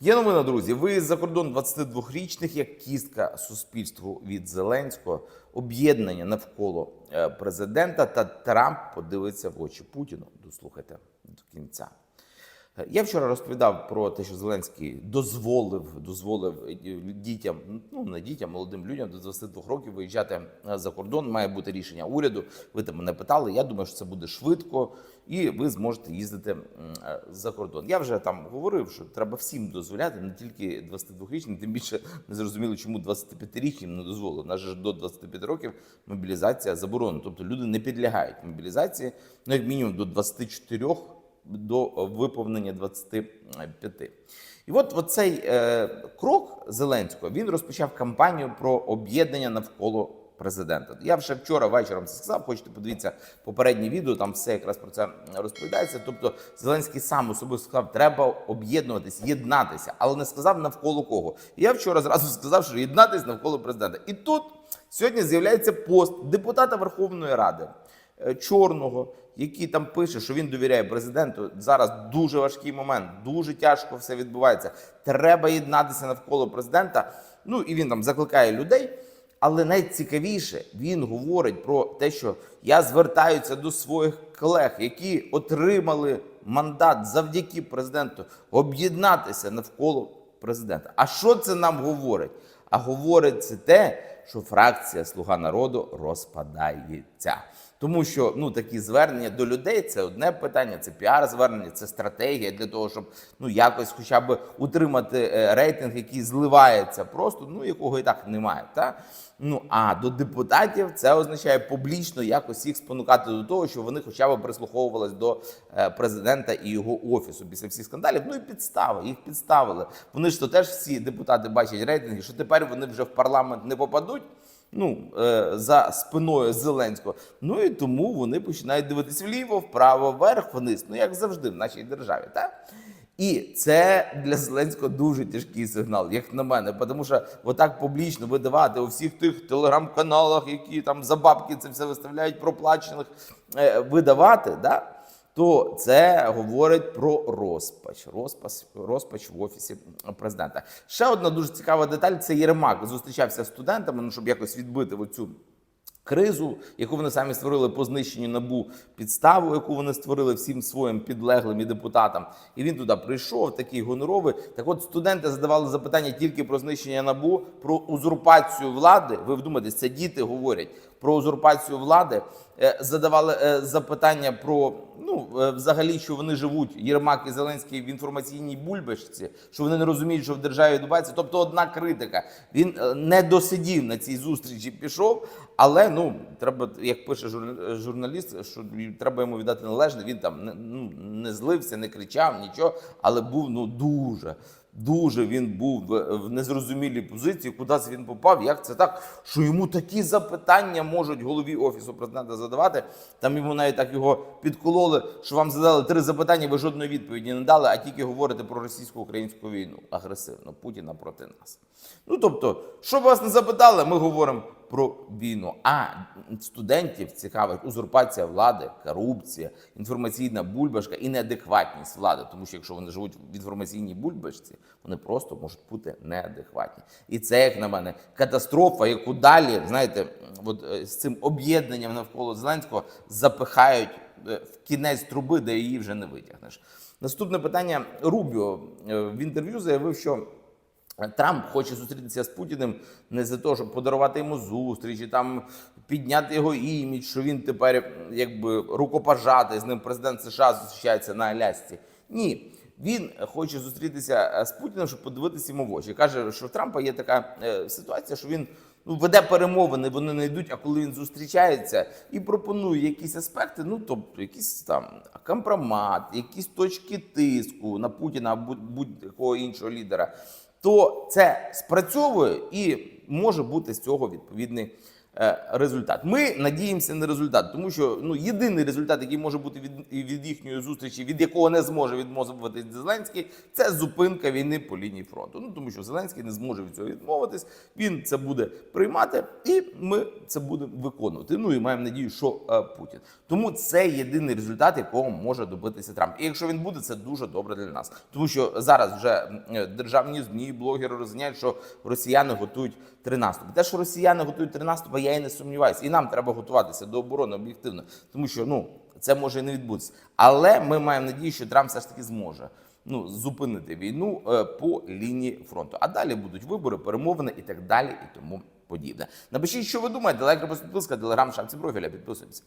Є новина, друзі. Ви за кордон 22-річних як кістка суспільству від Зеленського, об'єднання навколо е, президента та Трамп подивиться в очі Путіну. Дослухайте до кінця. Я вчора розповідав про те, що Зеленський дозволив, дозволив дітям, ну не дітям, молодим людям до 22 років виїжджати е, за кордон. Має бути рішення уряду. Ви там мене питали. Я думаю, що це буде швидко, і ви зможете їздити е, за кордон. Я вже там говорив, що треба всім дозволяти, не тільки 22-річним, тим більше не зрозуміло, чому 25-річним не дозволили. У нас же до 25 років мобілізація заборонена. Тобто люди не підлягають мобілізації, ну як мінімум до 24 до виповнення 25. І от, цей е, крок Зеленського він розпочав кампанію про об'єднання навколо президента. Я вже вчора вечором це сказав. Хочете подивіться попереднє відео, там все якраз про це розповідається. Тобто Зеленський сам особисто сказав, треба об'єднуватись, єднатися, але не сказав навколо кого. І я вчора зразу сказав, що єднатись навколо президента. І тут сьогодні з'являється пост депутата Верховної Ради Чорного, який там пише, що він довіряє президенту. Зараз дуже важкий момент, дуже тяжко все відбувається. Треба єднатися навколо президента. Ну і він там закликає людей. Але найцікавіше він говорить про те, що я звертаюся до своїх колег, які отримали мандат завдяки президенту, об'єднатися навколо президента. А що це нам говорить? А говорить це те, що фракція Слуга народу розпадається. Тому що ну такі звернення до людей це одне питання, це піар-звернення, це стратегія для того, щоб ну якось хоча б утримати е, рейтинг, який зливається просто, ну якого і так немає. Та? Ну а до депутатів це означає публічно якось їх спонукати до того, що вони хоча б прислуховувались до е, президента і його офісу після всіх скандалів. Ну і підстави, їх підставили. Вони ж то теж всі депутати бачать рейтинги, що тепер вони вже в парламент не попадуть ну, е, за спиною Зеленського. Ну і тому вони починають дивитись вліво, вправо, вверх, вниз. Ну як завжди в нашій державі, так? І це для Зеленського дуже тяжкий сигнал, як на мене, тому що отак публічно видавати у всіх тих телеграм-каналах, які там за бабки це все виставляють проплачених, е, видавати, да? То це говорить про розпач, розпач, розпач в офісі президента. Ще одна дуже цікава деталь: це Єрмак зустрічався з студентами, ну щоб якось відбити оцю кризу, яку вони самі створили по знищенню набу підставу, яку вони створили всім своїм підлеглим і депутатам. І він туди прийшов, такий гоноровий. Так, от студенти задавали запитання тільки про знищення набу, про узурпацію влади. Ви вдумайтесь, це діти говорять про узурпацію влади. Е, Задавали е, запитання про ну е, взагалі, що вони живуть Єрмак і Зеленський в інформаційній бульбашці, що вони не розуміють, що в державі відбувається. Тобто, одна критика. Він не досидів на цій зустрічі, пішов. Але ну треба, як пише жур- журналіст, що треба йому віддати належне. Він там не, ну, не злився, не кричав, нічого, але був ну дуже. Дуже він був в незрозумілій позиції, куди він попав. Як це так, що йому такі запитання можуть голові офісу президента задавати? Там йому навіть так його підкололи, що вам задали три запитання, ви жодної відповіді не дали, а тільки говорите про російсько-українську війну агресивно Путіна проти нас. Ну тобто, що вас не запитали, ми говоримо про війну. А студентів цікавить узурпація влади, корупція, інформаційна бульбашка і неадекватність влади. Тому що якщо вони живуть в інформаційній бульбашці, вони просто можуть бути неадекватні. І це, як на мене, катастрофа, яку далі, знаєте, от е, з цим об'єднанням навколо Зеленського запихають е, в кінець труби, де її вже не витягнеш. Наступне питання Рубіо е, в інтерв'ю заявив, що. Трамп хоче зустрітися з Путіним не за те, щоб подарувати йому зустрічі, там підняти його імідж, що він тепер якби рукопожатий з ним президент США зустрічається на Алясці. Ні. Він хоче зустрітися е, з Путіним, щоб подивитися йому в очі. Каже, що в Трампа є така е, ситуація, що він ну, веде перемовини, вони не йдуть, а коли він зустрічається і пропонує якісь аспекти, ну тобто якийсь там компромат, якісь точки тиску на Путіна або будь-якого іншого лідера то це спрацьовує і може бути з цього відповідний результат. Ми надіємося на результат, тому що ну єдиний результат, який може бути від, від їхньої зустрічі, від якого не зможе відмовитись Зеленський, це зупинка війни по лінії фронту. Ну тому що Зеленський не зможе від цього відмовитись. Він це буде приймати, і ми це будемо виконувати. Ну і маємо надію, що е, Путін. Тому це єдиний результат, якого може добитися Трамп. І якщо він буде, це дуже добре для нас, тому що зараз вже е, державні змі, блогери розганяють, що росіяни готують три наступи. Те, що росіяни готують три наступи, я і не сумніваюся. І нам треба готуватися до оборони об'єктивно, тому що ну це може і не відбутися. Але ми маємо надію, що Трамп все ж таки зможе ну зупинити війну е, по лінії фронту. А далі будуть вибори, перемовини і так далі, і тому подібне. Напишіть, що ви думаєте. Лайк, підписка, телеграм, шапці профіля. Підписуємося.